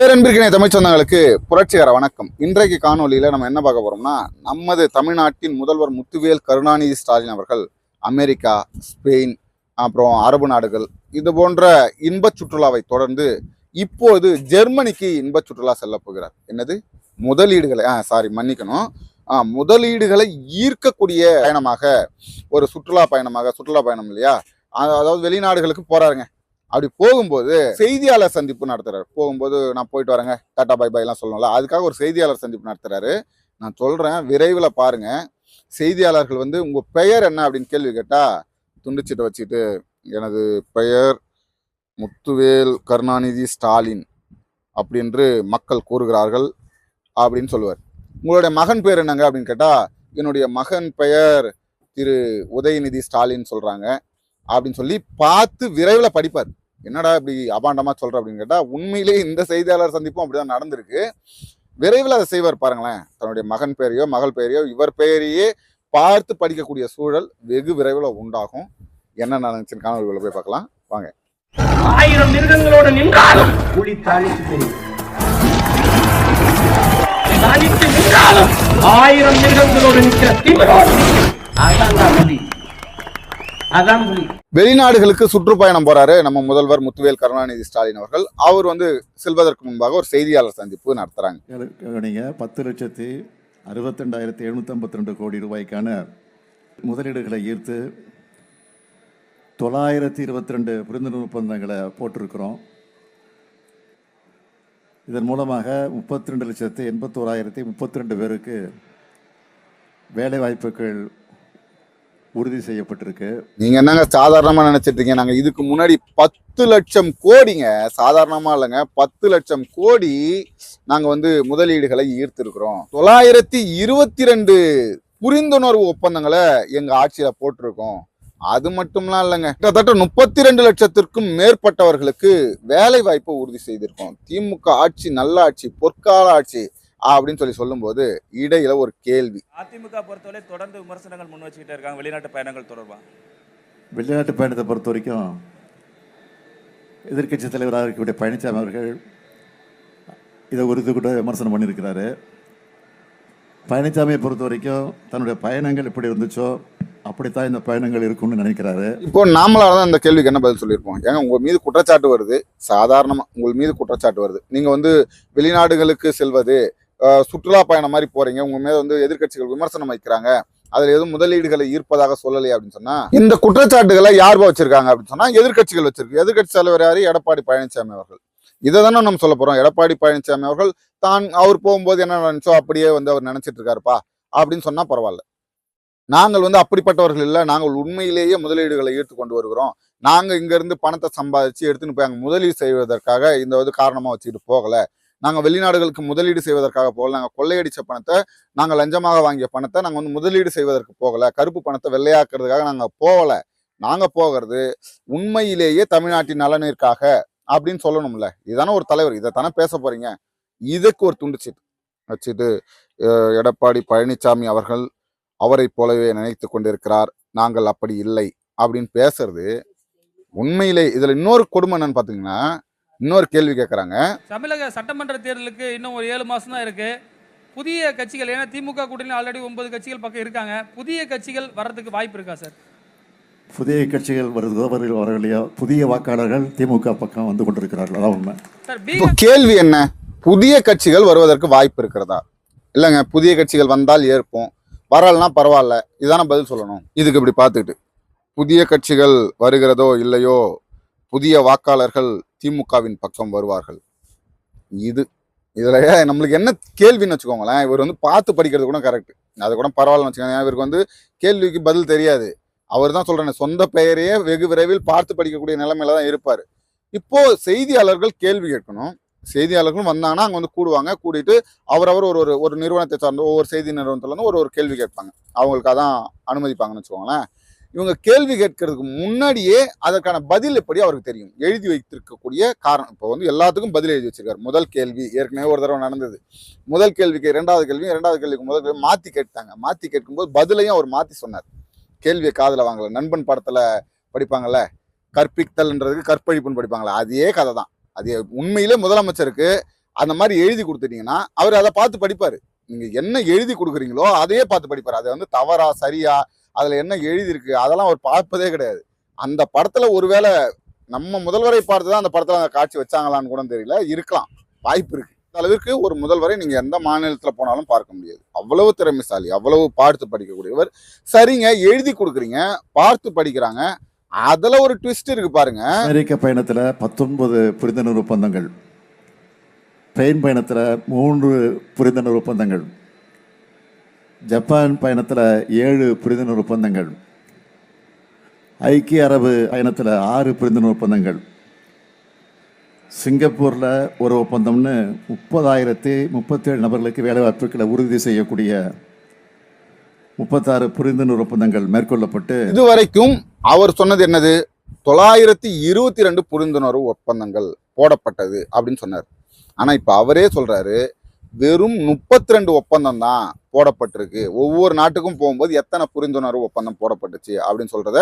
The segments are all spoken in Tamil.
பேரன்பிற்கினை தமிழ் சொந்தங்களுக்கு புரட்சிகர வணக்கம். இன்றைக்கு காணொலியில் நம்ம என்ன பார்க்க போறோம்னா நமது தமிழ்நாட்டின் முதல்வர் முத்துவேல் கருணாநிதி ஸ்டாலின் அவர்கள் அமெரிக்கா ஸ்பெயின் அப்புறம் அரபு நாடுகள் இது போன்ற இன்பச் சுற்றுலாவை தொடர்ந்து இப்போது ஜெர்மனிக்கு இன்பச் சுற்றுலா செல்ல போகிறார். என்னது? முதலீடுகளை ஆ சாரி மன்னிக்கணும். ஆ, முதலீடுகளை ஈர்க்கக்கூடிய பயணமாக ஒரு சுற்றுலா பயணமாக சுற்றுலா பயணம் இல்லையா? அதாவது வெளிநாடுகளுக்கு போறாருங்க. அப்படி போகும்போது செய்தியாளர் சந்திப்பு நடத்துறாரு. போகும்போது நான் போயிட்டு வரேங்க டாட்டா பாய் பாய்லாம் எல்லாம் சொல்லணும்ல. அதுக்காக ஒரு செய்தியாளர் சந்திப்பு நடத்துறாரு. நான் சொல்றேன் விரைவில் பாருங்க. செய்தியாளர்கள் வந்து உங்க பெயர் என்ன அப்படின்னு கேள்வி கேட்டா துண்டுச்சீட்டை வச்சுட்டு எனது பெயர் முத்துவேல் கருணாநிதி ஸ்டாலின் அப்படின்று மக்கள் கூறுகிறார்கள் அப்படின்னு சொல்லுவார். உங்களுடைய மகன் பேர் என்னங்க அப்படின்னு கேட்டா என்னுடைய மகன் பெயர் திரு உதயநிதி ஸ்டாலின் சொல்றாங்க அப்படின்னு சொல்லி பார்த்து விரைவில் படிப்பார். என்னடா இப்படி அபாண்டமாக சொல்கிற அப்படின்னு கேட்டால் உண்மையிலேயே இந்த செய்தியாளர் சந்திப்பும் அப்படிதான் நடந்திருக்கு. விரைவில் அதை செய்வார் பாருங்களேன். தன்னுடைய மகன் பெயரையோ மகள் பெயரையோ இவர் பெயரையே பார்த்து படிக்கக்கூடிய சூழல் வெகு விரைவில் உண்டாகும். என்ன நடந்துச்சுன்னு காணொலிகளை போய் பார்க்கலாம். வாங்க. ஆயிரம் மிருகங்களோடு நின்றாலும் புலி தாளித்து தெரியும் தாளித்து நின்றாலும் ஆயிரம் மிருகங்களோடு நிற்கிற தீவிரம் அதான் புலி அதான் வெளிநாடுகளுக்கு சுற்றுப்பயணம் போறாரு நம்ம முதல்வர் முத்துவேல் கருணாநிதி ஸ்டாலின் அவர்கள். அவர் வந்து செல்வதற்கு முன்பாக ஒரு செய்தியாளர் சந்திப்பு நடத்துறாங்க. கவனிங்க பத்து லட்சத்தி அறுபத்தெண்டாயிரத்தி எழுநூற்றம்பத்தி ரெண்டு கோடி ரூபாய்க்கான முதலீடுகளை ஈர்த்து தொள்ளாயிரத்தி இருபத்தி ரெண்டு புரிந்துணர்வு ஒப்பந்தங்களை போட்டிருக்கிறோம். இதன் மூலமாக முப்பத்தி ரெண்டு லட்சத்தி எண்பத்தோராயிரத்தி முப்பத்தி ரெண்டு பேருக்கு வேலை வாய்ப்புகள் உறுதி செய்யப்பட்டிருக்கு. நீங்க என்னங்க சாதாரணமா நினைச்சிட்டு இருக்கீங்க? நாங்க இதுக்கு முன்னாடி பத்து லட்சம் கோடிங்க சாதாரணமா இல்லைங்க பத்து லட்சம் கோடி நாங்க வந்து முதலீடுகளை ஈர்த்திருக்கிறோம். தொள்ளாயிரத்தி இருபத்தி ரெண்டு புரிந்துணர்வு ஒப்பந்தங்களை எங்க ஆட்சியில போட்டிருக்கோம். அது மட்டும்லாம் இல்லைங்க. கிட்டத்தட்ட முப்பத்தி ரெண்டு லட்சத்திற்கும் மேற்பட்டவர்களுக்கு வேலை வாய்ப்பை உறுதி செய்திருக்கோம். திமுக ஆட்சி நல்ல ஆட்சி பொற்கால ஆட்சி அப்படின்னு சொல்லி சொல்லும்போது இடையில ஒரு கேள்வி. அதிமுக பொறுத்தவரை தொடர்ந்து விமர்சனங்கள் முன் வச்சுக்கிட்டே இருக்காங்க. வெளிநாட்டு பயணங்கள் தொடர்பாக வெளிநாட்டு பயணத்தை பொறுத்த வரைக்கும் எதிர்க்கட்சி தலைவராக இருக்கக்கூடிய பழனிசாமி அவர்கள் இதை உறுதி கூட விமர்சனம் பண்ணியிருக்கிறாரு. பழனிசாமியை பொறுத்த வரைக்கும் தன்னுடைய பயணங்கள் எப்படி இருந்துச்சோ அப்படித்தான் இந்த பயணங்கள் இருக்கும்னு நினைக்கிறாரு. இப்போ நாமளால தான் இந்த கேள்விக்கு என்ன பதில் சொல்லியிருப்போம்? ஏங்க உங்க மீது குற்றச்சாட்டு வருது. சாதாரணமா உங்கள் மீது குற்றச்சாட்டு வருது. நீங்க வந்து வெளிநாடுகளுக்கு செல்வது சுற்றுலா பயணம் மாதிரி போறீங்க. உங்க மேல வந்து எதிர்க்கட்சிகள் விமர்சனம் வைக்கிறாங்க. அதுல எதுவும் முதலீடுகளை ஈர்ப்பதாக சொல்லலையே அப்படின்னு சொன்னா இந்த குற்றச்சாட்டுகளை யார் வச்சிருக்காங்க அப்படின்னு சொன்னா எதிர்க்கட்சிகள் வச்சிருக்கு. எதிர்கட்சி தலைவர் யாரு? எடப்பாடி பழனிசாமி அவர்கள். இதை தானே நம்ம சொல்ல போறோம். எடப்பாடி பழனிசாமி அவர்கள் தான் அவர் போகும்போது என்ன நினைச்சோ அப்படியே வந்து அவர் நினைச்சிட்டு இருக்காருப்பா அப்படின்னு சொன்னா பரவாயில்ல. நாங்கள் வந்து அப்படிப்பட்டவர்கள் இல்லை. நாங்கள் உண்மையிலேயே முதலீடுகளை ஈர்த்து கொண்டு வருகிறோம். நாங்கள் இங்கேருந்து பணத்தை சம்பாதிச்சு எடுத்துன்னு போய் அங்கே முதலீடு செய்வதற்காக இந்த இது காரணமாக வச்சுக்கிட்டு போகலை. நாங்கள் வெளிநாடுகளுக்கு முதலீடு செய்வதற்காக போகல. நாங்கள் கொள்ளையடித்த பணத்தை நாங்கள் லஞ்சமாக வாங்கிய பணத்தை நாங்கள் வந்து முதலீடு செய்வதற்கு போகலை. கருப்பு பணத்தை வெள்ளையாக்குறதுக்காக நாங்கள் போகலை. நாங்கள் போகிறது உண்மையிலேயே தமிழ்நாட்டின் நலனிற்காக அப்படின்னு சொல்லணும்ல. இதுதானே ஒரு தலைவர். இதை தானே பேச போகிறீங்க இதுக்கு ஒரு துண்டுச்சிட்டு. வச்சுட்டு எடப்பாடி பழனிசாமி அவர்கள் அவரைப் போலவே நினைத்து கொண்டிருக்கிறார். நாங்கள் அப்படி இல்லை அப்படின்னு பேசுறது உண்மையிலே இதில் இன்னொரு கொடுமை என்னன்னு பார்த்தீங்கன்னா இன்னொரு கேள்வி கேட்கறாங்க தமிழக சட்டமன்ற தேர்தலுக்கு இன்னும் ஒரு ஏழு மாதம் தான் இருக்கு. புதிய கட்சிகள் ஏன்னா திமுக கூட்டணி ஆல்ரெடி ஒன்பது கட்சிகள் பக்கம் இருக்காங்க. புதிய கட்சிகள் வர்றதுக்கு வாய்ப்பு இருக்கா சார்? புதிய கட்சிகள் வருதோ வருகிறோ வரலையோ புதிய வாக்காளர்கள் திமுக பக்கம் வந்து கொண்டிருக்கிறார்கள். அதான் உண்மை. சார் இப்போ கேள்வி என்ன? புதிய கட்சிகள் வருவதற்கு வாய்ப்பு இருக்கிறதா? இல்லைங்க புதிய கட்சிகள் வந்தால் ஏற்போம். வரலனா பரவாயில்ல. இதான பதில் சொல்லணும். இதுக்கு இப்படி பார்த்துக்கிட்டு. புதிய கட்சிகள் வருகிறதோ இல்லையோ புதிய வாக்காளர்கள் திமுகவின் பக்கம் வருவார்கள். இது இதில் நம்மளுக்கு என்ன கேள்வின்னு வச்சுக்கோங்களேன். இவர் வந்து பார்த்து படிக்கிறது கூட கரெக்ட் அது கூட பரவாயில்லன்னு வச்சுக்கோங்க. இவருக்கு வந்து கேள்விக்கு பதில் தெரியாது. அவர் தான் சொல்கிறேன் சொந்த பெயரையே வெகு விரைவில் பார்த்து படிக்கக்கூடிய நிலைமையில தான் இருப்பார். இப்போது செய்தியாளர்கள் கேள்வி கேட்கணும். செய்தியாளர்களும் வந்தாங்கன்னா அங்கே வந்து கூடுவாங்க. கூடிட்டு அவரவர் ஒரு ஒரு ஒரு நிறுவனத்தை சார்ந்த ஒவ்வொரு செய்தி நிறுவனத்தில் வந்து ஒரு ஒரு கேள்வி கேட்பாங்க. அவங்களுக்கு அதான் அனுமதிப்பாங்கன்னு வச்சுக்கோங்களேன். இவங்க கேள்வி கேட்கறதுக்கு முன்னாடியே அதற்கான பதில் எப்படி அவருக்கு தெரியும்? எழுதி வைத்திருக்கக்கூடிய காரணம். இப்போ வந்து எல்லாத்துக்கும் பதில் எழுதி வச்சிருக்காரு. முதல் கேள்வி ஏற்கனவே ஒரு தடவை நடந்தது. முதல் கேள்விக்கு இரண்டாவது கேள்வி இரண்டாவது கேள்விக்கு முதல் கேள்வி மாற்றி கேட்டாங்க. மாற்றி கேட்கும்போது பதிலையும் அவர் மாற்றி சொன்னார். கேள்வியை காதில் வாங்கல. நண்பன் படத்தில் படிப்பாங்கல்ல? கற்பித்தல்ன்றதுக்கு கற்பழிப்புன்னு படிப்பாங்களா அதே கதை தான். அது உண்மையிலே முதலமைச்சருக்கு அந்த மாதிரி எழுதி கொடுத்துட்டீங்கன்னா அவர் அதை பார்த்து படிப்பார். நீங்கள் என்ன எழுதி கொடுக்குறீங்களோ அதையே பார்த்து படிப்பார். அதை வந்து தவறா சரியா அதில் என்ன எழுதியிருக்கு? அதெல்லாம் அவர் பார்ப்பதே கிடையாது. அந்த படத்தில் ஒருவேளை நம்ம முதல்வரை பார்த்து தான் அந்த படத்தில் அந்த காட்சி வச்சாங்களான்னு கூட தெரியல. இருக்கலாம். வாய்ப்பு இருக்குது அந்த அளவிற்கு ஒரு முதல்வரை நீங்க எந்த மாநிலத்தில் போனாலும் பார்க்க முடியாது. அவ்வளவு திறமைசாலி அவ்வளவு பார்த்து படிக்கக்கூடியவர். சரிங்க எழுதி கொடுக்குறீங்க பார்த்து படிக்கிறாங்க. அதுல ஒரு ட்விஸ்ட் இருக்கு பாருங்க. அமெரிக்க பயணத்தில் பத்தொன்பது புரிந்துணர்வு ஒப்பந்தங்கள். ஸ்பெயின் பயணத்தில் மூன்று புரிந்துணர்வு ஒப்பந்தங்கள். ஜப்பான் பயணத்தில் ஏழு புரிந்துணர்வு ஒப்பந்தங்கள். ஐக்கிய அரபு பயணத்தில் ஆறு புரிந்துணர்வு ஒப்பந்தங்கள். சிங்கப்பூரில் ஒரு ஒப்பந்தம்னு முப்பதாயிரத்தி முப்பத்தேழு நபர்களுக்கு வேலைவாய்ப்புகளை உறுதி செய்யக்கூடிய முப்பத்தாறு புரிந்துணர்வு ஒப்பந்தங்கள் மேற்கொள்ளப்பட்டு இதுவரைக்கும் அவர் சொன்னது என்னது? தொள்ளாயிரத்தி இருபத்தி ரெண்டு புரிந்துணர்வு ஒப்பந்தங்கள் போடப்பட்டது அப்படின்னு சொன்னார். ஆனால் இப்போ அவரே சொல்கிறாரு வெறும் முப்பத்தி ரெண்டு ஒப்பந்தம் தான் போடப்பட்டிருக்கு. ஒவ்வொரு நாட்டுக்கும் போகும்போது எத்தனை புரிந்துணர்வு ஒப்பந்தம் போடப்பட்டுச்சு அப்படின்னு சொல்கிறத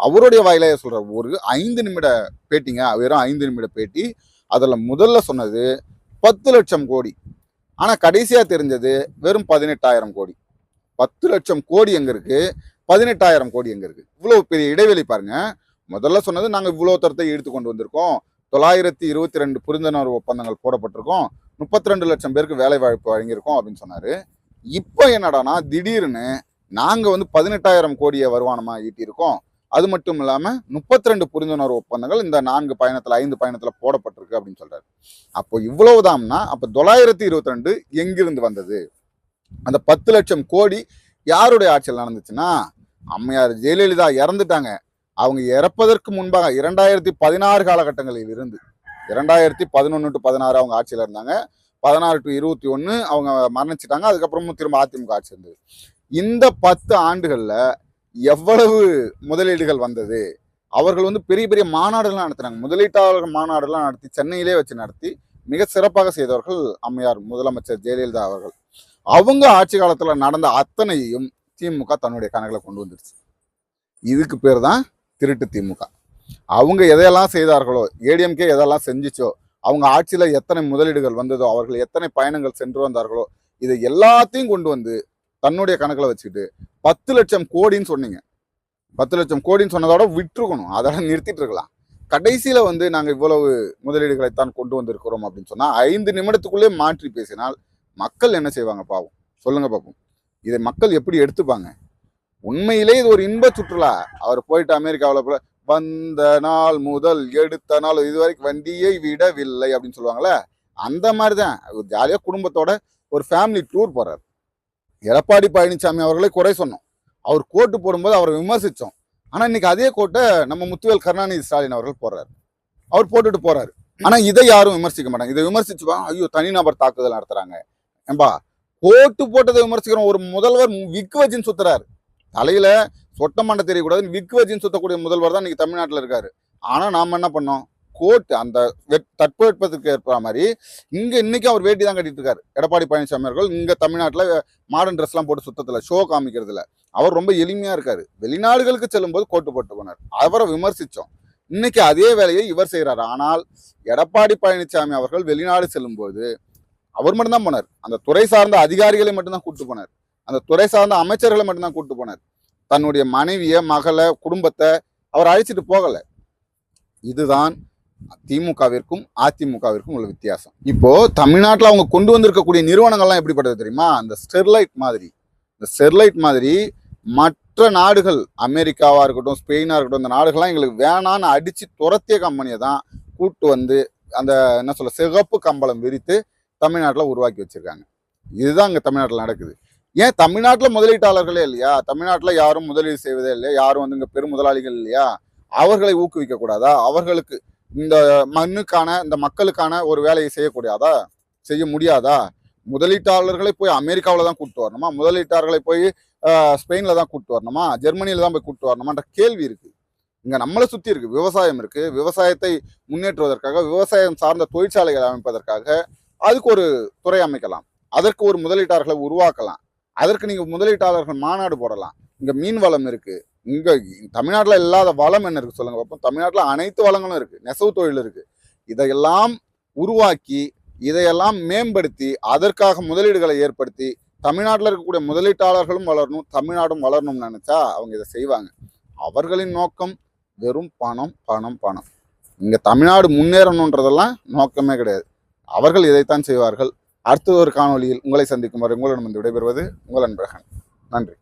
அவருடைய வாயிலே சொல்கிற ஒரு ஐந்து நிமிட பேட்டிங்க வெறும் ஐந்து நிமிட பேட்டி. அதில் முதல்ல சொன்னது பத்து லட்சம் கோடி. ஆனால் கடைசியாக தெரிஞ்சது வெறும் பதினெட்டாயிரம் கோடி. பத்து லட்சம் கோடி எங்கே இருக்குது பதினெட்டாயிரம் கோடி எங்கே இருக்குது இவ்வளோ பெரிய இடைவெளி பாருங்கள் முதல்ல சொன்னது நாங்கள் இவ்வளோ தரத்தை எடுத்து கொண்டு வந்திருக்கோம். தொள்ளாயிரத்தி இருபத்தி ரெண்டு புரிந்துணர்வு ஒப்பந்தங்கள் போடப்பட்டிருக்கோம். முப்பத்தி ரெண்டு லட்சம் பேருக்கு வேலை வாய்ப்பு வழங்கியிருக்கோம் அப்படின்னு சொன்னார். இப்போ என்னடானா திடீர்னு நாங்கள் வந்து பதினெட்டாயிரம் கோடியை வருமானமாக ஈட்டியிருக்கோம். அது மட்டும் இல்லாமல் முப்பத்தி ரெண்டு புரிந்துணர்வு ஒப்பந்தங்கள் இந்த நான்கு பயணத்தில் ஐந்து பயணத்தில் போடப்பட்டிருக்கு அப்படின்னு சொல்றாரு. அப்போ இவ்வளவுதான்னா அப்போ தொள்ளாயிரத்தி இருபத்தி ரெண்டு எங்கிருந்து வந்தது? அந்த பத்து லட்சம் கோடி யாருடைய ஆட்சியில் நடந்துச்சுன்னா அம்மையார் ஜெயலலிதா இறந்துட்டாங்க. அவங்க இறப்பதற்கு முன்பாக இரண்டாயிரத்தி பதினாறு காலகட்டங்களில் இருந்து இரண்டாயிரத்தி பதினொன்று டு பதினாறு அவங்க ஆட்சியில் இருந்தாங்க. பதினாறு டு இருபத்தி ஒன்று அவங்க மரணிச்சிட்டாங்க. அதுக்கப்புறமும் திரும்ப அதிமுக ஆட்சி இருந்தது. இந்த பத்து ஆண்டுகளில் எவ்வளவு முதலீடுகள் வந்தது? அவர்கள் வந்து பெரிய பெரிய மாநாடுலாம் நடத்தினாங்க. முதலீட்டாளர்கள் மாநாடுலாம் நடத்தி சென்னையிலே வச்சு நடத்தி மிக சிறப்பாக செய்தவர்கள் அம்மையார் முதலமைச்சர் ஜெயலலிதா அவர்கள். அவங்க ஆட்சி காலத்தில் நடந்த அத்தனையும் திமுக தன்னுடைய கணக்கில் கொண்டு வந்துருச்சு இதுக்கு பேர் தான் திருட்டு திமுக அவங்க எதையெல்லாம் செய்தார்களோ ஏடிஎம்கே எதெல்லாம் செஞ்சிச்சோ அவங்க ஆட்சியில் எத்தனை முதலீடுகள் வந்ததோ அவர்கள் எத்தனை பயணங்கள் சென்று வந்தார்களோ இதை எல்லாத்தையும் கொண்டு வந்து தன்னுடைய கணக்கில் வச்சுக்கிட்டு பத்து லட்சம் கோடின்னு சொன்னீங்க. பத்து லட்சம் கோடின்னு சொன்னதோட விட்டுருக்கணும். அதெல்லாம் நிறுத்திட்டு இருக்கலாம். கடைசியில் வந்து நாங்கள் இவ்வளவு முதலீடுகளைத்தான் கொண்டு வந்திருக்கிறோம் அப்படின்னு சொன்னால் ஐந்து நிமிடத்துக்குள்ளே மாற்றி பேசினால் மக்கள் என்ன செய்வாங்க பாவம்? சொல்லுங்கள் பாப்போம். இதை மக்கள் எப்படி எடுத்துப்பாங்க? உண்மையிலே இது ஒரு இன்ப சுற்றுலா. அவர் போயிட்டு அமெரிக்காவில் போல வந்த நாள் முதல் எடுத்த நாள் இது வரைக்கும் வண்டியை விடவில்லை அப்படின்னு சொல்லுவாங்களே அந்த மாதிரி தான் ஜாலியாக குடும்பத்தோட ஒரு ஃபேமிலி டூர் போகிறார் எடப்பாடி பழனிசாமி அவர்களை குறை சொன்னோம். அவர் கோட்டு போடும்போது அவரை விமர்சித்தோம் ஆனால் இன்னைக்கு அதே கோட்டை நம்ம முத்துவேல் கருணாநிதி ஸ்டாலின் அவர்கள் போடுறாரு. அவர் போட்டுட்டு போறாரு. ஆனால் இதை யாரும் விமர்சிக்க மாட்டாங்க. இதை விமர்சிச்சுப்பாங்க ஐயோ தனிநபர் தாக்குதல் நடத்துறாங்க. ஏம்பா கோட்டு போட்டதை விமர்சிக்கிறோம். ஒரு முதல்வர் விக்கு வச்சுன்னு சுத்துறாரு. தலையில சொட்ட மண்ட தெரியக்கூடாதுன்னு விக்கு வச்சுன்னு சுத்தக்கூடிய முதல்வர் தான் இன்னைக்கு தமிழ்நாட்டில் இருக்காரு. ஆனால் நாம் என்ன பண்ணோம்? கோட் அந்த தட்பவெட்பத்துக்கு ஏற்ப மாதிரி இங்கே இன்னைக்கு அவர் வேட்டி தான் கட்டிட்டு இருக்காரு. எடப்பாடி பழனிசாமி அவர்கள் இங்கே தமிழ்நாட்டில் மாடர்ன் ட்ரெஸ்லாம் போட்டு சுத்தத்தில் ஷோ காமிக்கிறதுல. அவர் ரொம்ப எளிமையாக இருக்காரு. வெளிநாடுகளுக்கு செல்லும்போது கோட்டு போட்டு போனார். அவரை விமர்சித்தோம் இன்னைக்கு அதே வேலையை இவர் செய்கிறார் ஆனால் எடப்பாடி பழனிசாமி அவர்கள் வெளிநாடு செல்லும்போது அவர் மட்டும்தான் போனார். அந்த துறை சார்ந்த அதிகாரிகளை மட்டும்தான் கூட்டு போனார். அந்த துறை சார்ந்த அமைச்சர்களை மட்டும்தான் கூட்டு போனார். தன்னுடைய மனைவியை மகளை குடும்பத்தை அவர் அழைச்சிட்டு போகலை. இதுதான் திமுகவிற்கும் அதிமுகவிற்கும் உள்ள வித்தியாசம். இப்போ தமிழ்நாட்டில் அவங்க கொண்டு வந்திருக்கக்கூடிய நிறுவனங்கள்லாம் எப்படிப்பட்டது தெரியுமா? அந்த ஸ்டெர்லைட் மாதிரி. இந்த ஸ்டெர்லைட் மாதிரி மற்ற நாடுகள் அமெரிக்காவாக இருக்கட்டும் ஸ்பெயினாக இருக்கட்டும் இந்த நாடுகள்லாம் எங்களுக்கு வேணான்னு அடித்து துரத்திய கம்பெனியை தான் கூட்டு வந்து அந்த என்ன சொல்ல சிகப்பு கம்பளம் விரித்து தமிழ்நாட்டில் உருவாக்கி வச்சுருக்காங்க. இதுதான் இங்கே தமிழ்நாட்டில் நடக்குது. ஏன் தமிழ்நாட்டில் முதலீட்டாளர்களே இல்லையா? தமிழ்நாட்டில் யாரும் முதலீடு செய்வதே இல்லையா? யாரும் வந்து இங்கே பெரும் முதலாளிகள் இல்லையா? அவர்களை ஊக்குவிக்க கூடாதா? அவர்களுக்கு இந்த மண்ணுக்கான இந்த மக்களுக்கான ஒரு வேலையை செய்யக்கூடாதா செய்ய முடியாதா? முதலீட்டாளர்களை போய் அமெரிக்காவில் தான் கூப்பிட்டு வரணுமா? முதலீட்டாளர்களை போய் ஸ்பெயினில் தான் கூப்பிட்டு வரணுமா? ஜெர்மனியில் தான் போய் கூப்பிட்டு வரணுமான்ற கேள்வி இருக்குது இங்கே நம்மளை சுற்றி இருக்குது விவசாயம் இருக்குது விவசாயத்தை முன்னேற்றுவதற்காக விவசாயம் சார்ந்த தொழிற்சாலைகளை அமைப்பதற்காக அதுக்கு ஒரு துறை அமைக்கலாம். அதற்கு ஒரு முதலீட்டாளர்களை உருவாக்கலாம். அதற்கு நீங்கள் முதலீட்டாளர்கள் மாநாடு போடலாம். இங்கே மீன் வளம் இருக்குது இங்கே தமிழ்நாட்டில் இல்லாத வளம் என்ன இருக்குது சொல்லுங்கள் பார்ப்போம் தமிழ்நாட்டில் அனைத்து வளங்களும் இருக்குது நெசவு தொழில் இருக்குது இதையெல்லாம் உருவாக்கி இதையெல்லாம் மேம்படுத்தி அதற்காக முதலீடுகளை ஏற்படுத்தி தமிழ்நாட்டில் இருக்கக்கூடிய முதலீட்டாளர்களும் வளரணும் தமிழ்நாடும் வளரணும்னு நினச்சா அவங்க இதை செய்வாங்க. அவர்களின் நோக்கம் வெறும் பணம் பணம் பணம். இங்கே தமிழ்நாடு முன்னேறணுன்றதெல்லாம் நோக்கமே கிடையாது. அவர்கள் இதைத்தான் செய்வார்கள். அடுத்த ஒரு காணொளியில் உங்களை சந்திக்கும் வரை உங்களிடம் வந்து விடைபெறுவது உங்கள் அன்பழகன். நன்றி.